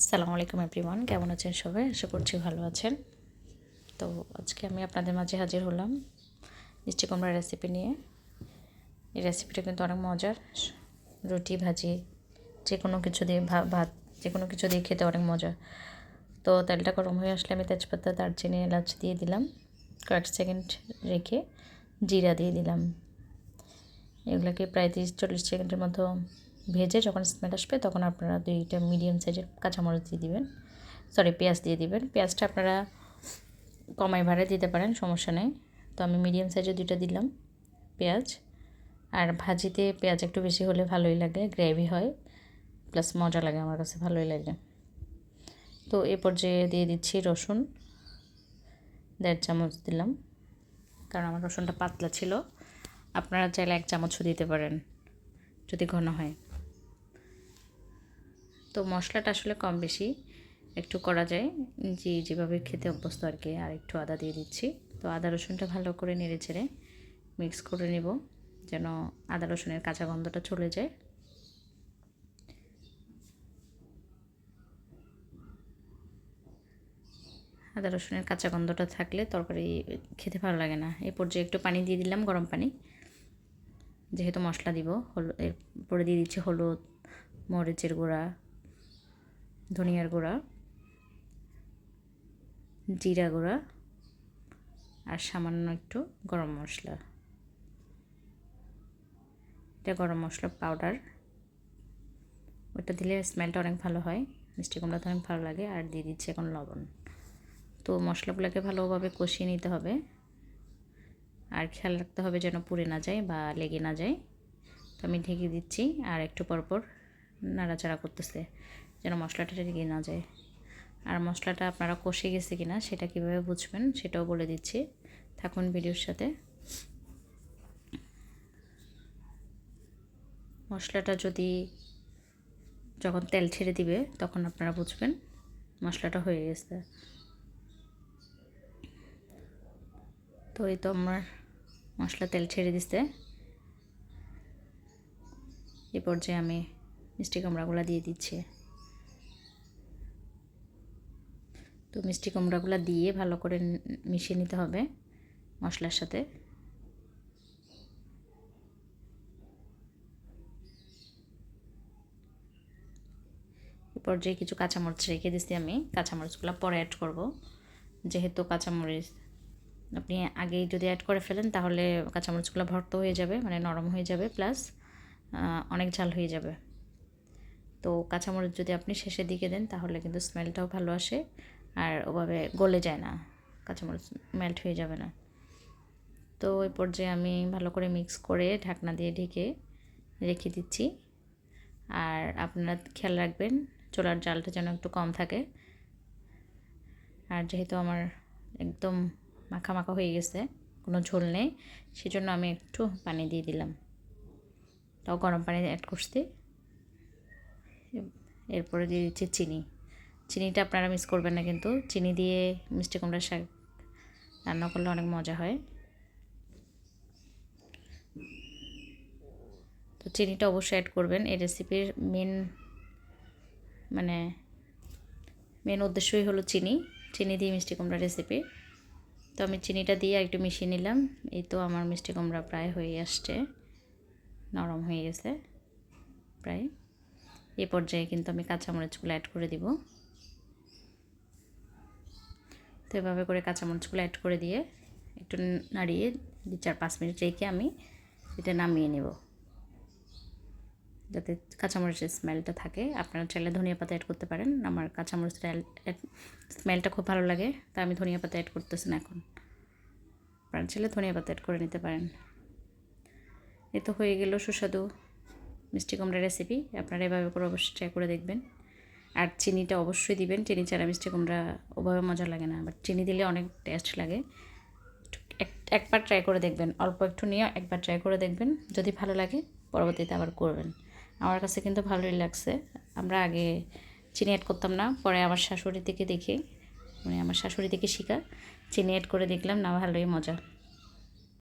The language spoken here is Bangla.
আসসালামু আলাইকুম এভরিওয়ান, কেমন আছেন সবাই? আশা করছি ভালো আছেন। তো আজকে আমি আপনাদের মাঝে হাজির হলাম মিষ্টি কুমড়ার রেসিপি নিয়ে। এই রেসিপিটা কিন্তু অনেক মজার। রুটি, ভাজি যে কোনো কিছু দিয়ে ভাত যে কোনো কিছু দিয়ে খেতে অনেক মজা তো তেলটা গরম হয়ে আসলে আমি তেজপাতা, দারচিনি, এলাচ দিয়ে দিলাম। কয়েক সেকেন্ড রেখে জিরা দিয়ে দিলাম। এগুলোকে প্রায় তিরিশ, চল্লিশ সেকেন্ডের মতো ভেজে যখন স্মেল আসবে তখন আপনারা দুইটা মিডিয়াম সাইজের কাঁচামরিচ দিয়ে দিবেন। সরি পেঁয়াজ দিয়ে দিবেন। পেঁয়াজটা আপনারা কমাই ভাড়ে দিতে পারেন, সমস্যা নেই। তো আমি মিডিয়াম সাইজের দুইটা দিলাম পেঁয়াজ। আর ভাজিতে পেঁয়াজ একটু বেশি হলে ভালোই লাগে, গ্রেভি হয়। প্লাস মজা লাগে, আমার কাছে ভালোই লাগে। তো এ পর্যায়ে দিয়ে দিচ্ছি রসুন। দেড় চামচ দিলাম। কারণ আমার রসুনটা পাতলা ছিল। আপনারা চাইলে এক চামচও দিতে পারেন, যদি ঘন হয়। তো মশলাটা আসলে কম বেশি একটু করা যায়। যে যেভাবে খেতে অভ্যস্ত আর কি, আর একটু আদা দিয়ে দিচ্ছি। তো আদা রসুনটা ভালো করে নেড়ে ছেড়ে মিক্স করে নেব, যেন আদা রসুনের কাঁচা গন্ধটা চলে যায়। আদা রসুনের কাঁচা গন্ধটা থাকলে তরকারি খেতে ভালো লাগে না। এই পর্যায়ে একটু পানি দিয়ে দিলাম গরম পানি। যেহেতু মশলা দিব হলুদ এরপরে দিয়ে দিচ্ছি হলুদ, মরিচের গুঁড়া ধনিয়ার গুঁড়া, জিরা গুঁড়া, আর সামান্য একটু গরম মশলা। এটা গরম মশলা পাউডার ওটা দিলে স্মেলটা অনেক ভালো হয়, মিষ্টি কুমড়াতে অনেক ভালো লাগে, আর দিয়ে দিচ্ছি এখন লবণ। তো মশলাগুলোকে ভালোভাবে কষিয়ে নিতে হবে, আর খেয়াল রাখতে হবে যেন পুড়ে না যায় বা লেগে না যায়। তো আমি ঢেকে দিচ্ছি, আর একটু পরপর নাড়াচাড়া করতেছে, যেন মশলাটা লেগে না যায়। আর মশলাটা আপনারা কষে গেছে কি না সেটা কীভাবে বুঝবেন সেটাও বলে দিচ্ছি। থাকুন ভিডিওর সাথে। মশলাটা যদি যখন তেল ছেড়ে দিবে তখন আপনারা বুঝবেন মশলাটা হয়ে গেছে। তো এই তো আমার মশলা তেল ছেড়ে দিছে। এ পর্যায়ে আমি মিষ্টি কুমড়াগুলো দিয়ে দিচ্ছি। তো মিষ্টি কুমড়াগুলো দিয়ে ভালো করে মিশিয়ে নিতে হবে মশলার সাথে। এ পর্যায়ে কিছু কাঁচামরিচ রেখে দিচ্ছি আমি। কাঁচামরিচগুলো পরে অ্যাড করব। যেহেতু কাঁচামরিচ আপনি আগেই যদি অ্যাড করে ফেলেন তাহলে কাঁচামরিচগুলো ভর্ত হয়ে যাবে মানে নরম হয়ে যাবে প্লাস অনেক ঝাল হয়ে যাবে। তো কাঁচামরিচ যদি আপনি শেষের দিকে দেন, তাহলে কিন্তু স্মেলটাও ভালো আসে। আর ওভাবে গলে যায় না, কাঁচামরিচ মেল্ট হয়ে যাবে না। তো ওই পর্যায়ে আমি ভালো করে মিক্স করে ঢাকনা দিয়ে ঢেকে রেখে দিচ্ছি। আর আপনারা খেয়াল রাখবেন, চোলার জালটা যেন একটু কম থাকে। আর যেহেতু আমার একদম মাখা মাখা হয়ে গেছে, কোনো ঝোল নেই, সেজন্য আমি একটু পানি দিয়ে দিলাম। তাও গরম পানি অ্যাড করছি। এরপরে দিয়ে দিচ্ছি চিনি। চিনিটা আপনারা মিস করবেন না কিন্তু। চিনি দিয়ে মিষ্টি কুমড়ার শাক রান্না করলে অনেক মজা হয়। তো চিনিটা অবশ্যই অ্যাড করবেন। এই রেসিপির মেন মানে মেন উদ্দেশ্যই হলো চিনি। চিনি দিয়ে মিষ্টি কুমড়া রেসিপি তো আমি চিনিটা দিয়ে একটু মিশিয়ে নিলাম। এই তো আমার মিষ্টি কুমড়া প্রায় হয়ে আসছে। নরম হয়ে গেছে। প্রায়। এ পর্যায়ে কিন্তু আমি কাঁচামরিচগুলো অ্যাড করে দিব। তো এভাবে করে কাঁচামরিচগুলো অ্যাড করে দিয়ে একটু নাড়িয়ে দু চার পাঁচ মিনিট রেখে আমি এটা নামিয়ে নেব। যাতে কাঁচামরিচের স্মেলটা থাকে। আপনারা চাইলে ধনিয়া পাতা অ্যাড করতে পারেন। আমার কাঁচামরিচটা স্মেলটা খুব ভালো লাগে, তা আমি ধনিয়া পাতা অ্যাড করতেছি না এখন। আপনারা চাইলে ধনিয়া পাতা অ্যাড করে নিতে পারেন। এ তো হয়ে গেল সুস্বাদু। মিষ্টি কুমড়া রেসিপি আপনারা এভাবে করে অবশ্যই ট্রাই করে দেখবেন। আর চিনিটা অবশ্যই দিবেন, চিনি ছাড়া মিষ্টি কুমড়া ওভাবে মজা লাগে না বাট চিনি দিলে অনেক টেস্ট লাগে। একবার ট্রাই করে দেখবেন, অল্প একটু নিয়ে একবার ট্রাই করে দেখবেন, যদি ভালো লাগে পরবর্তীতে আবার করবেন। আমার কাছে কিন্তু ভালোই লাগছে, আমরা আগে চিনি অ্যাড করতাম না, পরে আমার শাশুড়ি থেকে দেখে মানে আমার শাশুড়ি থেকে শিখা, চিনি অ্যাড করে দেখলাম, না ভালোই মজা।